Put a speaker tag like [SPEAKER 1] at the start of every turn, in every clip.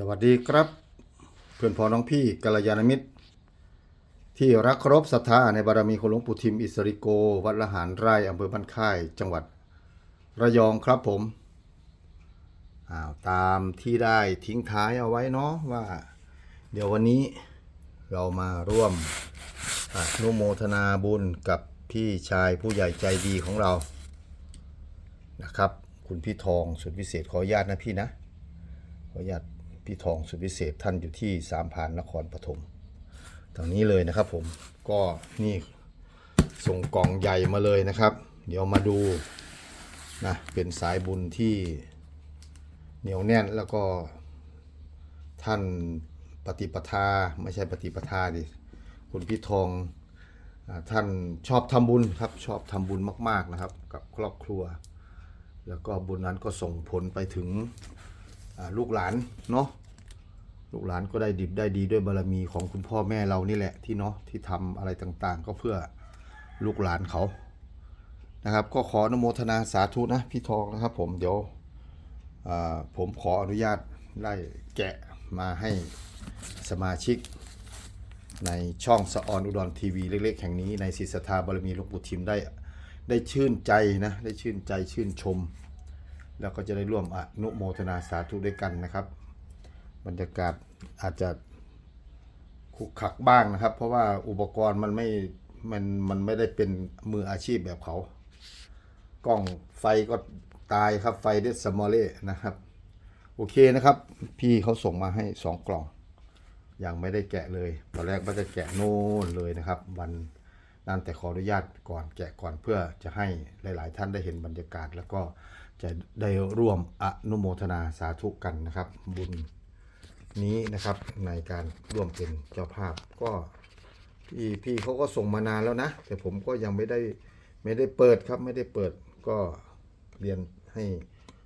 [SPEAKER 1] สวัสดีครับ เพื่อนพ้อน้องพี่กัลยาณมิตร ที่รักเคารพศรัทธาในบารมีของหลวงปู่ทิมอิสริโก วัดละหารไร่อำเภอบ้านค่ายจังหวัด ระยองครับผมอ้าวตามที่ได้ทิ้งท้ายเอาไว้เนาะว่า เดี๋ยววันนี้เรามาร่วมอนุโมทนาบุญกับพี่ชายผู้ใหญ่ใจดีของเรานะครับ คุณพี่ทองสุดวิเศษขออนุญาตนะพี่นะขออนุญาต พี่ทองสุดวิเศษท่านอยู่ที่สามพานนครปฐมทางนี้เลยนะครับผมก็นี่ส่งกล่องใหญ่มาเลยนะครับ เดี๋ยวมาดูนะเป็นสายบุญที่เหนียวแน่นแล้วก็ท่านปฏิปทาไม่ใช่ปฏิปทาดิคุณพี่ทองท่านชอบทำบุญครับชอบทำบุญมาก ๆนะครับ กับครอบครัว แล้วก็บุญนั้นก็ส่งผลไปถึง ลูกหลานเนาะลูกหลานก็ได้ดิบได้ดีด้วยบารมีของคุณพ่อแม่เรานี่แหละที่เนาะที่ทำอะไรต่างๆ ก็เพื่อลูกหลานเขานะครับ ก็ขออนุโมทนาสาธุนะพี่ทองนะครับ ผมเดี๋ยวผมขออนุญาตไล่แกะมาให้สมาชิก ในช่องสะออนอุดรทีวีเล็กๆแห่งนี้ในศิษฐาบารมีหลวงปู่ทิมได้ได้ชื่นใจนะได้ชื่นใจชื่นชม แล้วก็จะได้ร่วมอนุโมทนาสาธุด้วยกันนะครับ บรรยากาศอาจจะขุกขักบ้างนะครับ เพราะว่าอุปกรณ์มันไม่มันมันไม่ได้เป็นมืออาชีพแบบเขา กล้องไฟก็ตายครับไฟเดสมอลเล่นะครับ โอเคนะครับ พี่เขาส่งมาให้สองกล่อง ยังไม่ได้แกะเลย ตอนแรกว่าจะแกะโน่นเลยนะครับ วันนั้นแต่ขออนุญาตก่อนแกะก่อนเพื่อจะให้หลาย ๆ ท่านได้เห็นบรรยากาศแล้วก็ จะได้ร่วมอนุโมทนาสาธุกันนะครับ บุญนี้นะครับในการร่วมเป็นเจ้าภาพก็พี่พี่เขาก็ส่งมานานแล้วนะ แต่ผมก็ยังไม่ได้ไม่ได้เปิดครับไม่ได้เปิดก็เรียนให้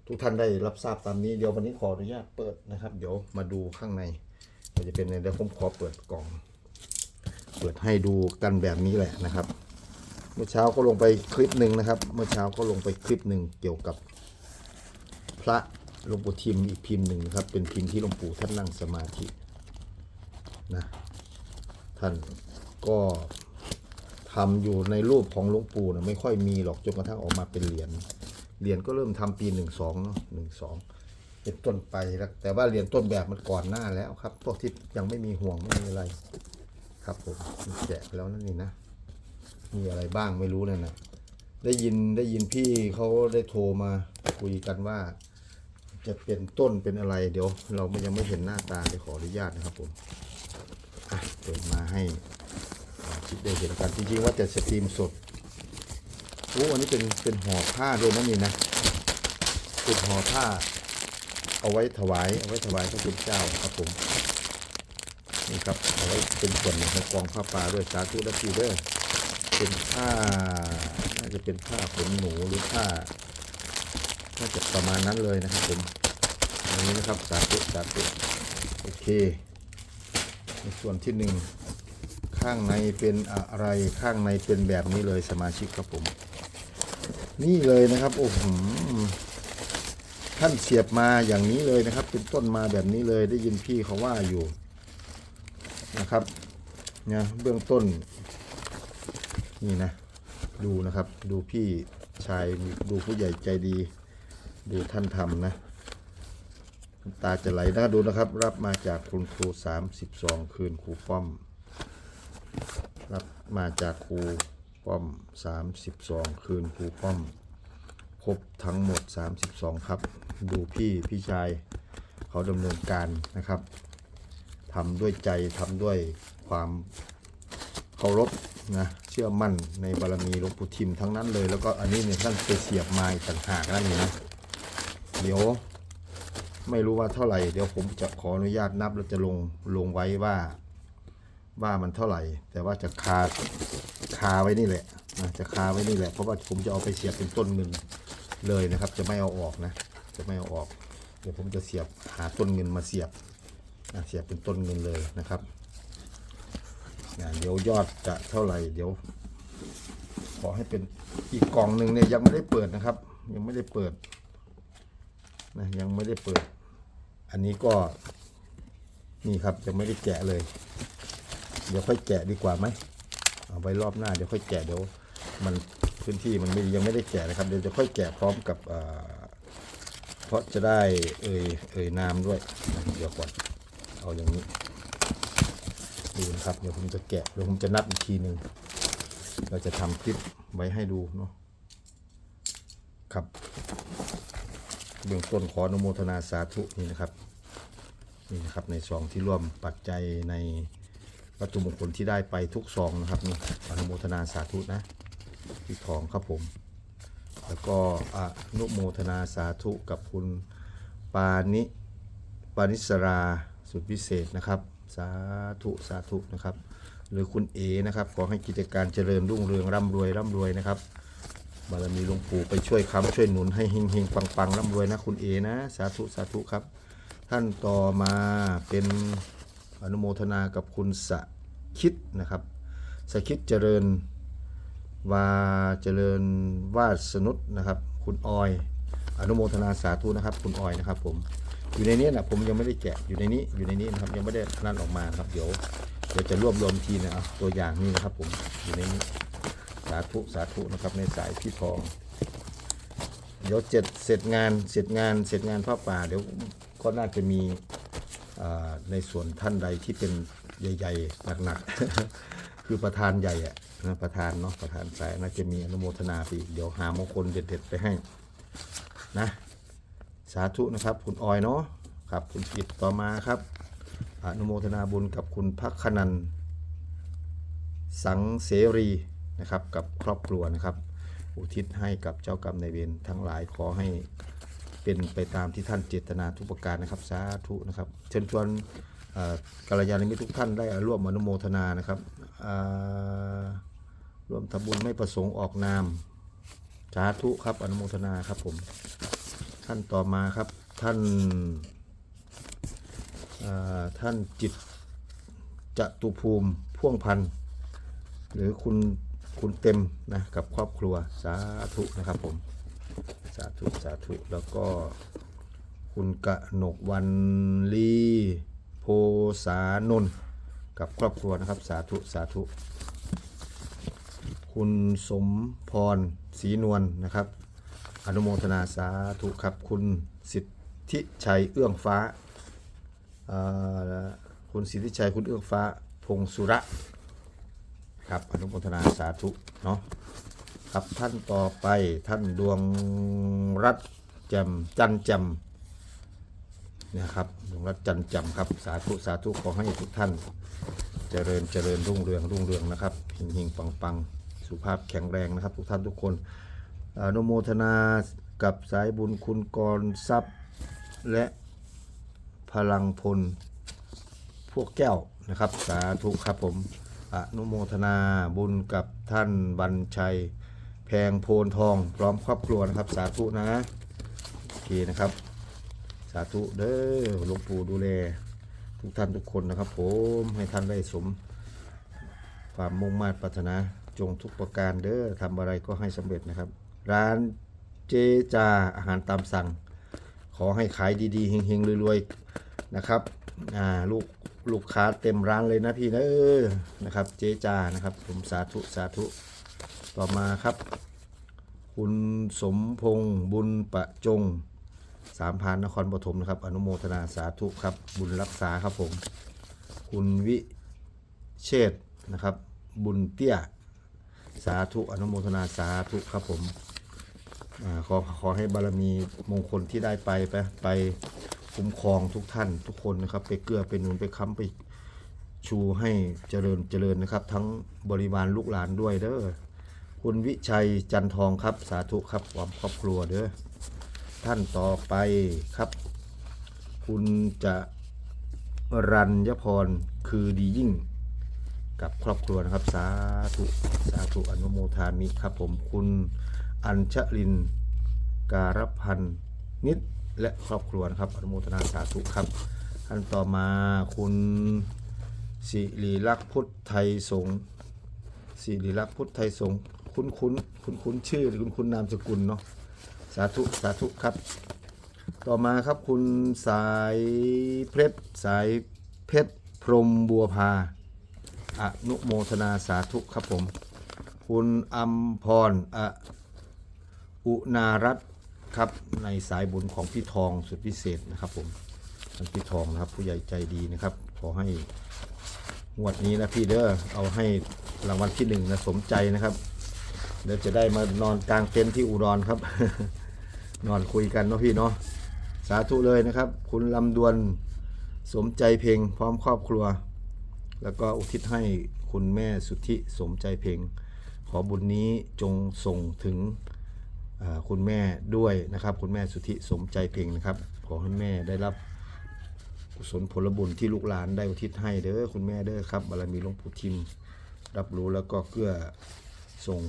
[SPEAKER 1] ทุกท่านได้รับทราบตามนี้เดี๋ยววันนี้ขออนุญาตเปิดนะครับ เดี๋ยวมาดูข้างในมันจะเป็นในเดี๋ยวผมขอเปิดกล่อง เปิดให้ดูกันแบบนี้แหละนะครับ เมื่อเช้าก็ลงไปคลิปหนึ่งนะครับ เมื่อเช้าก็ลงไปคลิปหนึ่งเกี่ยวกับ พระหลวงปู่ทิมอีกพิมพ์หนึ่งนะครับ เป็นพิมพ์ที่หลวงปู่ท่านนั่งสมาธินะท่านก็ทำอยู่ในรูปของหลวงปู่นะไม่ค่อยมีหรอกจนกระทั่งออกมาเป็นเหรียญเหรียญก็เริ่มทำปีหนึ่งสองเนาะหนึ่งสองเป็นต้นไปแล้วแต่ว่าเหรียนต้นแบบมันก่อนหน้าแล้วครับพวกที่ยังไม่มีห่วงไม่มีอะไร ครับผมมันแกไปแล้วนั่นนี่นะ มีอะไรบ้างไม่รู้เลยนะได้ยินได้ยินพี่เขาได้โทรมาคุยกันว่า จะเป็นต้นเป็นอะไรเดี๋ยว เรายังไม่เห็นหน้าตาเลยขออนุญาตนะครับผมอะเปิดมาให้ชิดได้เห็นกันจริงๆว่าจะสตรีมสดโอ้อันนี้เป็นเป็นห่อผ้าด้วยนะนี่นะเป็นห่อผ้า เอาไว้ถวายเอาไว้ถวายพระคุณเจ้าครับผมนี่ครับเอาไว้เป็นส่วนหนึ่งของกองผ้าป่าด้วยสาธุและพีเด้อเป็นผ้าน่าจะเป็นผ้าขนหนูหรือผ้า น่าจะประมาณนั้นเลยนะครับผมอันนี้นะครับสาธุสาธุโอเค ในส่วนที่หนึ่งข้างในเป็นอะไรข้างในเป็นแบบนี้เลยสมาชิกครับผม นี่เลยนะครับโอ้โหท่านเสียบมาอย่างนี้เลยนะครับ เป็นต้นมาแบบนี้เลยได้ยินพี่เขาว่าอยู่นะครับเนี่ยเบื้องต้น นี่นะ ดูนะครับ ดูพี่ชายดูผู้ใหญ่ใจดี ดูท่านทำนะตาจะไหลนะดูนะครับ รับมาจากคุณครู32คืนครูป้อม รับมาจากครูป้อม32คืนครูป้อม ครบทั้งหมด32ครับ ดูพี่พี่ชายเขาดำเนินการนะครับทำด้วยใจทำด้วยความเคารพนะเชื่อมั่นในบารมีหลวงปู่ทิมทั้งนั้นเลย แล้วก็อันนี้เนี่ยท่านไปเสียบไม้ต่างหากนั่นนี่นะ เดี๋ยวไม่รู้ว่าเท่าไหร่ เดี๋ยวผมจะขออนุญาตนับแล้วจะลงลงไว้ว่า ว่ามันเท่าไหร่ แต่ว่าจะคาคาไว้นี่แหละนะจะคาไว้นี่แหละ เพราะว่าผมจะเอาไปเสียบเป็นต้นเงินเลยนะครับ จะไม่เอาออกนะ จะไม่เอาออก เดี๋ยวผมจะเสียบหาต้นเงินมาเสียบนะเสียบเป็นต้นเงินเลยนะครับนะเดี๋ยวยอดจะเท่าไหร่ เดี๋ยว ขอให้เป็นอีกกล่องหนึ่งเนี่ยยังไม่ได้เปิดนะครับ ยังไม่ได้เปิด นะยังไม่ได้เปิด อันนี้ก็นี่ครับยังไม่ได้แกะเลย เดี๋ยวค่อยแกะดีกว่าไหมเอาไว้รอบหน้าเดี๋ยวค่อยแกะเดี๋ยวมันพื้นที่มันไม่ยังไม่ได้แกะนะครับเดี๋ยวจะค่อยแกะพร้อมกับเพราะจะได้เอ่ยเอ่ยนามด้วยเดี๋ยวก่อนเอาอย่างนี้ดูนะครับเดี๋ยวผมจะแกะเดี๋ยวผมจะนับอีกทีหนึ่งเราจะทำคลิปไว้ให้ดูเนาะครับ เบื้องต้นขออนุโมทนาสาธุนี่นะครับนี่นะครับในซองที่ร่วมปัจจัยในวัตถุมงคลที่ได้ไปทุกซองนะครับนี่อนุโมทนาสาธุนะที่ทองครับผม แล้วก็อนุโมทนาสาธุกับคุณปานิปานิสราสุดพิเศษนะครับ สาธุสาธุนะครับ หรือคุณเอนะครับขอให้กิจการเจริญรุ่งเรืองร่ำรวยร่ำรวยนะครับ บารมีหลวงปู่ไปช่วยค้ำช่วยหนุนให้เฮงเฮงปังปังร่ำรวยนะคุณเอนะ สาธุสาธุครับ ท่านต่อมาเป็นอนุโมทนากับคุณสะคิดนะครับสะคิดเจริญวาเจริญวาสนุษนะครับ คุณออย อนุโมทนาสาธุนะครับ คุณออยนะครับ ผมอยู่ในนี้นะผมยังไม่ได้แกะอยู่ในนี้อยู่ในนี้นะครับยังไม่ได้นั่นออกมาครับเดี๋ยวเดี๋ยวจะรวบรวมทีนะตัวอย่างนี้นะครับ ผมอยู่ในนี้าธุสาธุนะครับในสายพี่ทอง เดี๋ยวเสร็จเสร็จงานเสร็จงานเสร็จงานผ้าป่าเดี๋ยวก็น่าจะมีในส่วนท่านใดที่เป็นใหญ่ๆหนักๆคือประธานใหญ่อะนะประธานเนาะประธานสายน่าจะมีอนุโมทนาไปเดี๋ยวหามงคลเด็ดๆไปให้นะสาธุนะครับคุณออยเนาะครับคุณกิตต่อมาครับ อนุโมทนาบุญกับคุณพักขนันสังเสรี นะครับกับครอบครัวนะครับ อุทิศให้กับเจ้ากรรมนายเวรทั้งหลายขอให้เป็นไปตามที่ท่านเจตนาทุกประการนะครับสาธุนะครับเชิญชวนกัลยาณมิตรทุกท่านได้ร่วมอนุโมทนานะครับร่วมทำบุญไม่ประสงค์ออกนามสาธุครับอนุโมทนาครับผมท่านต่อมาครับท่านท่านจิตจตุภูมิพ่วงพันธ์หรือคุณ คุณเต็มนะกับครอบครัวสาธุนะครับผม สาธุสาธุแล้วก็คุณกะหนกวันลีโพสานนกับครอบครัวนะครับ สาธุสาธุ คุณสมพรศรีนวลนะครับ อนุโมทนาสาธุครับคุณสิทธิชัยเอื้องฟ้าอ่าคุณสิทธิชัยคุณเอื้องฟ้า พงสุระ ครับอนุโมทนาสาธุเนาะครับท่านต่อไปท่านดวงรัตจมจันจมนะครับดวงรัตจันจมครับสาธุสาธุขอให้ทุกท่าน เจริญเจริญรุ่งเรืองรุ่งเรืองนะครับเฮงเฮงปังปังสุภาพแข็งแรงนะครับ ทุกท่านทุกคนอนุโมทนากับสายบุญคุณกรทรัพย์และพลังพลพวกแก้วนะครับ สาธุครับผม อนุโมทนาบุญกับท่านบัญชัย แพงโพนทอง พร้อมครอบครัวนะครับ สาธุนะโอเคนะครับ สาธุเด้อหลวงปู่ดูแล ทุกท่านทุกคนนะครับ ผมให้ท่านได้สม ความมุ่งมั่นปรารถนาจงทุกประการเด้อทำอะไรก็ให้สำเร็จนะครับ ร้านเจจาอาหารตามสั่ง ขอให้ขายดีๆเฮงๆรวยๆนะครับอ่าลูก ลูกค้าเต็มร้านเลยนะพี่นะเออนะครับ เจจานะครับ ผมสาธุสาธุต่อมาครับ คุณสมพงษ์บุญประจงสามพานนครปฐมนะครับ อนุโมทนาสาธุครับ บุญรักษาครับผม คุณวิเชษนะครับ บุญเตี้ย สาธุอนุโมทนาสาธุครับผมอขอขอให้บารมีมงคลที่ได้ไปไปไป คุ้มครองทุกท่านทุกคนนะครับ ไปเกื้อไปหนุนไปค้ำไปชูให้เจริญเจริญนะครับ ทั้งบริวารลูกหลานด้วยเด้อคุณวิชัยจันทองครับสาธุครับความครอบครัวเด้อท่านต่อไปครับ คุณจะรัญญพรคือดียิ่ง กับครอบครัวนะครับ สาธุสาธุอนุโมทามิครับผมคุณอัญชลิน การพันนิด และครอบครัวนะครับอนุโมทนาสาธุครับท่านต่อมาคุณสิริลักษ์พุทธไทยสงฆ์สิริลักษ์พุทธไทยสงฆ์คุ้นคุ้นคุ้นคุ้นชื่อหรือคุ้นคุ้นนามสกุลเนาะสาธุสาธุครับ ต่อมาครับคุณสายเพชรสายเพชรพรหมบัวพาอนุโมทนาสาธุครับผม คุณอัมพรออุนารัต ครับในสายบุญของพี่ทองสุดพิเศษนะครับผมท่านพี่ทองนะครับ ผู้ใหญ่ใจดีนะครับ ขอให้งวดนี้นะพี่เด้อเอาให้รางวัลที่หนึ่งนะสมใจนะครับเดี๋ยวจะได้มานอนกลางเต็นท์ที่อุดรครับ นอนคุยกันเนาะพี่เนาะสาธุเลยนะครับ คุณลำดวนสมใจเพลงพร้อมครอบครัว แล้วก็อุทิศให้คุณแม่สุทธิสมใจเพลงขอบุญนี้จงส่งถึง คุณแม่ด้วยนะครับ คุณแม่สุธิสมใจเพลงนะครับ ขอให้แม่ได้รับกุศลผลบุญที่ลูกหลานได้อุทิศให้เด้อคุณแม่เด้อครับบารมีหลวงปู่ทิม รับรู้แล้วก็เกื้อส่ง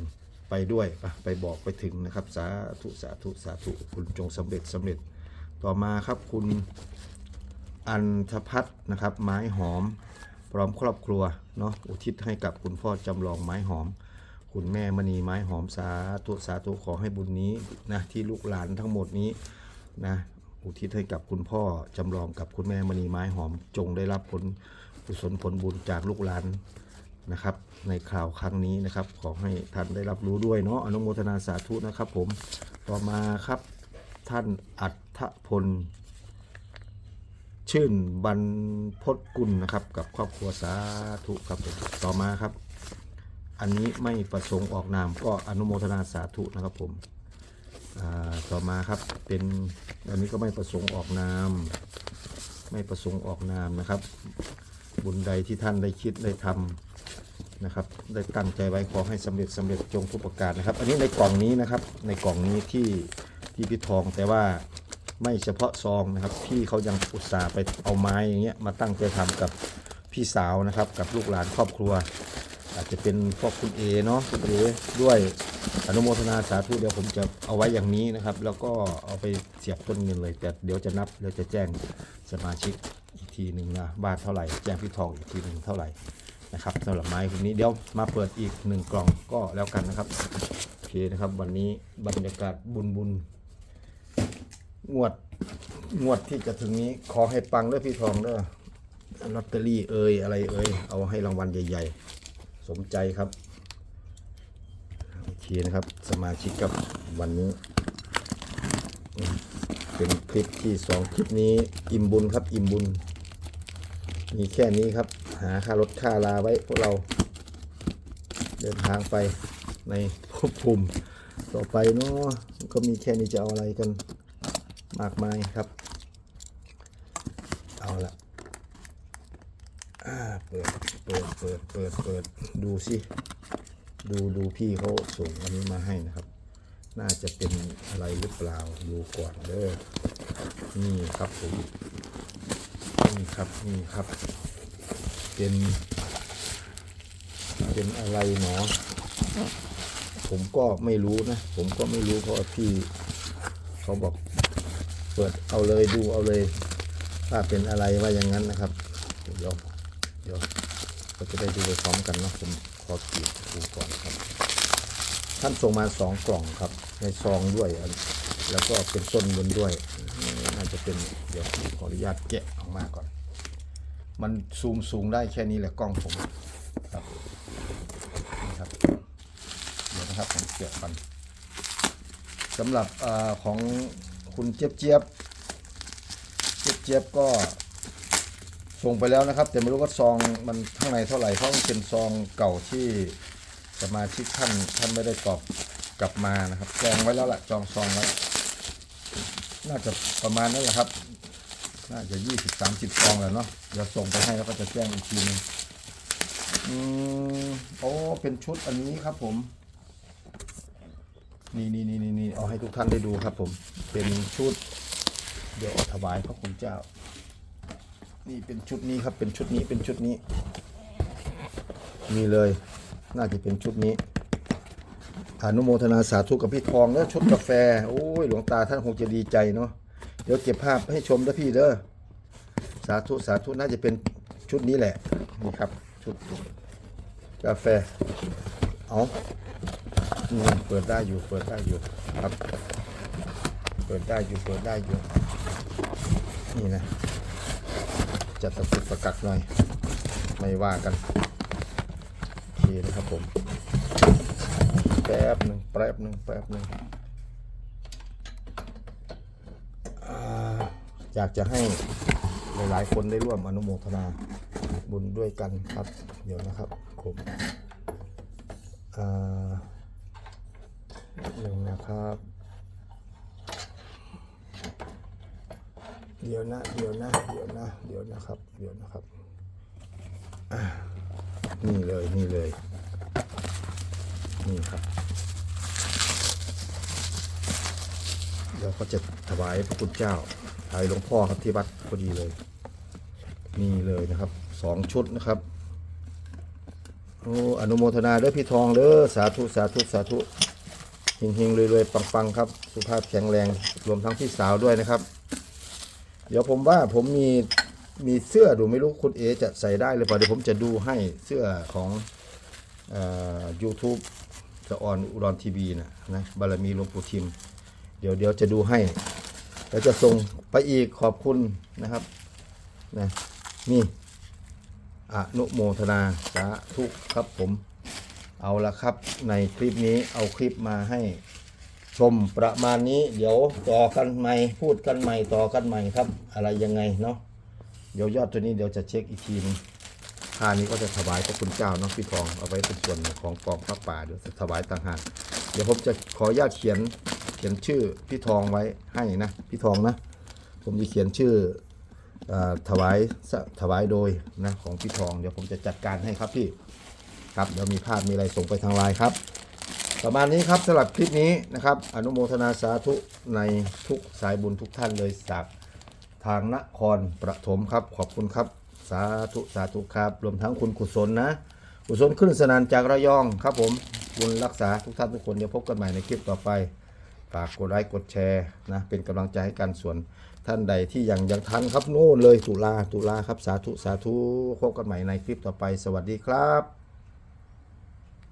[SPEAKER 1] ไปด้วยไปบอกไปถึงนะครับ สาธุสาธุสาธุคุณจงสำเร็จสำเร็จต่อมาครับคุณอันทพัฒน์นะครับไม้หอม พร้อมครอบครัวเนาะอุทิศให้กับคุณพ่อจำลองไม้หอม คุณแม่มณีไม้หอมสาธุสาธุขอให้บุญนี้นะที่ลูกหลานทั้งหมดนี้นะอุทิศให้กับคุณพ่อจำลองกับคุณแม่มณีไม้หอมจงได้รับผลกุศลผลบุญจากลูกหลานนะครับ ในข่าวครั้งนี้นะครับ ขอให้ท่านได้รับรู้ด้วยเนาะอนุโมทนาสาธุนะครับ ผมต่อมาครับท่านอัฏฐพลชื่นบรรพตกุลนะครับ กับครอบครัวสาธุครับผมต่อมาครับ อันนี้ไม่ประสงค์ออกนามก็อนุโมทนาสาธุนะครับผมต่อมาครับเป็นอันนี้ก็ไม่ประสงค์ออกนาม ไม่ประสงค์ออกนามนะครับ บุญใดที่ท่านได้คิดได้ทำนะครับ ได้ตั้งใจไว้ขอให้สำเร็จสำเร็จจงทุกประการนะครับ อันนี้ในกล่องนี้นะครับในกล่องนี้ที่ที่พี่ทองแต่ว่าไม่เฉพาะซองนะครับ พี่เขายังอุตส่าห์ไปเอาไม้อย่างเงี้ยมาตั้งใจทำกับพี่สาวนะครับ กับลูกหลานครอบครัว อาจจะเป็นพวกคุณเอเนาะคุณเอด้วยอนุโมทนาสาธุเดี๋ยวผมจะเอาไว้อย่างนี้นะครับ แล้วก็เอาไปเสียบต้นเงินเลย แต่เดี๋ยวจะนับเดี๋ยวจะแจ้งสมาชิกอีกทีหนึ่งนะบ้านเท่าไหร่ แจ้งพี่ทองอีกทีหนึ่งเท่าไหร่นะครับสำหรับไม้พวกนี้เดี๋ยวมาเปิดอีกหนึ่งกล่องก็แล้วกันนะครับโอเคนะครับ วันนี้บรรยากาศบุญบุญงวดงวดที่จะถึงนี้ขอให้ปังเด้อพี่ทองเด้อลอตเตอรี่เอ่ยอะไรเอ่ยเอาให้รางวัลใหญ่ ๆ สมใจครับ โอเคนะครับสมาชิกกับวันนี้ เป็นคลิปที่สองคลิปนี้อิ่มบุญครับอิ่มบุญ มีแค่นี้ครับ หาค่ารถค่าลาไว้พวกเราเดินทางไปในภพภูมิต่อไปเนาะก็มีแค่นี้จะเอาอะไรกันมากมายครับ เอาละ อ่าเปิดเปิดเปิดเปิดเปิดดูสิดูดูพี่เขาส่งอันนี้มาให้นะครับ น่าจะเป็นอะไรหรือเปล่าดูก่อนเด้อนี่ครับผมนี่ครับนี่ครับ เป็น เป็นอะไรหนอผมก็ไม่รู้นะ ผมก็ไม่รู้เพราะพี่เขาบอก เปิดเอาเลยดูเอาเลยว่าเป็นอะไรว่าอย่างนั้นนะครับ เดี๋ยวเราจะได้ดูไปพร้อมกันนะผมขอขีดดูก่อนครับ ท่านส่งมาสองกล่องครับ ในซองด้วย แล้วก็เป็นต้นเงินด้วยน่าจะเป็นเดี๋ยวขออนุญาตแกะออกมาก่อน มันซูมสูงได้แค่นี้แหละกล้องผมครับนี่ครับเดี๋ยวนะครับผมแกะกันสำหรับอของคุณเจี๊ยบเจี๊ยบเจี๊ยบเจี๊ยบก็ ส่งไปแล้วนะครับ แต่ไม่รู้ว่าซองมันข้างในเท่าไหร่เพราะมันเป็นซองเก่าที่สมาชิกท่านท่านไม่ได้ตอบกลับมานะครับจองไว้แล้วล่ะจองซองไว้น่าจะประมาณนั้นแหละครับ น่าจะยี่สิบสามสิบซองแหล้วเนาะเดี๋ยวส่งไปให้แล้วก็จะแจ้งอีกทีนึงอืมโอ้เป็นชุดอันนี้ครับผม นี่นี่นี่นี่นี่เอาให้ทุกท่านได้ดูครับผม เป็นชุด เดี๋ยวถวายพระคุณเจ้า นี่เป็นชุดนี้ครับเป็นชุดนี้เป็นชุดนี้นี่เลย น่าจะเป็นชุดนี้อนุโมทนาสาธุกับพี่ทองเนอะชุดกาแฟโอ้ยหลวงตาท่านคงจะดีใจเนาะเดี๋ยวเก็บภาพให้ชมนะพี่เด้อสาธุสาธุน่าจะเป็นชุดนี้แหละนี่ครับชุดกาแฟเอาเปิดได้อยู่เปิดได้อยู่ครับ เปิดได้อยู่เปิดได้อยู่นี่นะ จะตะกุกตะกักหน่อย ไม่ว่ากันโอเคนะครับผม แป๊บหนึ่งแป๊บหนึ่งแป๊บหนึ่งอยากจะให้หลายๆ คนได้ร่วมอนุโมทนาบุญด้วยกันครับ เดี๋ยวนะครับผมอ่าหนึ่งนะครับ เดี๋ยวนะ เดี๋ยวนะ เดี๋ยวนะ เดี๋ยวนะครับ เดี๋ยวนะครับนี่เลยนี่เลย นี่ครับเดี๋ยวก็จะถวายพระคุณเจ้าถวายหลวงพ่อครับที่วัดพอดีเลย นี่เลยนะครับสองชุดนะครับโอ้อนุโมทนาเด้อพี่ทองเด้อสาธุสาธุสาธุเฮงๆรวยๆปังๆ ครับ สุขภาพแข็งแรง รวมทั้งพี่สาวด้วยนะครับ เดี๋ยวผมว่าผมมีมีเสื้อดูไม่รู้คุณเอจะใส่ได้หรือเปล่าเดี๋ยวผมจะดูให้เสื้อของเอ่อ YouTube สะออนอุดรทีวีนะนะบารมีหลวงปู่ทิม เดี๋ยวเดี๋ยวจะดูให้แล้วจะส่งไปอีกขอบคุณนะครับนะนี่อนุโมทนาสาธุครับผม เอาละครับในคลิปนี้เอาคลิปมาให้ ชมประมาณนี้ เดี๋ยวต่อกันใหม่พูดกันใหม่ต่อกันใหม่ครับ อะไรยังไงเนาะเดี๋ยวยอดตัวนี้เดี๋ยวจะเช็คอีกทีนึงค่านี้ก็จะถวายพระคุณเจ้าเนาะพี่ทองเอาไว้เป็นส่วนของกองพระป่าเดี๋ยวจะถวายต่างหากเดี๋ยวผมจะขออนุญาตเขียนเขียนชื่อพี่ทองไว้ให้นะพี่ทองนะ ผมจะเขียนชื่ออถวายถวายโดยนะของพี่ทองเดี๋ยวผมจะจัดการให้ครับพี่ครับเดี๋ยวมีภาพมีอะไรส่งไปทางไลน์ครับ ประมาณนี้ครับสำหรับคลิปนี้นะครับ อนุโมทนาสาธุในทุกสายบุญทุกท่านเลยจากทางนครปฐมครับ ขอบคุณครับ สาธุสาธุครับ รวมทั้งคุณกุศลนะ กุศลขึ้นสนานจากระยองครับผมบุญรักษาทุกท่านทุกคนเดี๋ยวพบกันใหม่ในคลิปต่อไป ฝากกดไลค์กดแชร์นะ เป็นกำลังใจให้กันส่วนท่านใดที่ยังยังทันครับโน่นเลยตุลาตุลาครับสาธุสาธุพบกันใหม่ในคลิปต่อไป สวัสดีครับ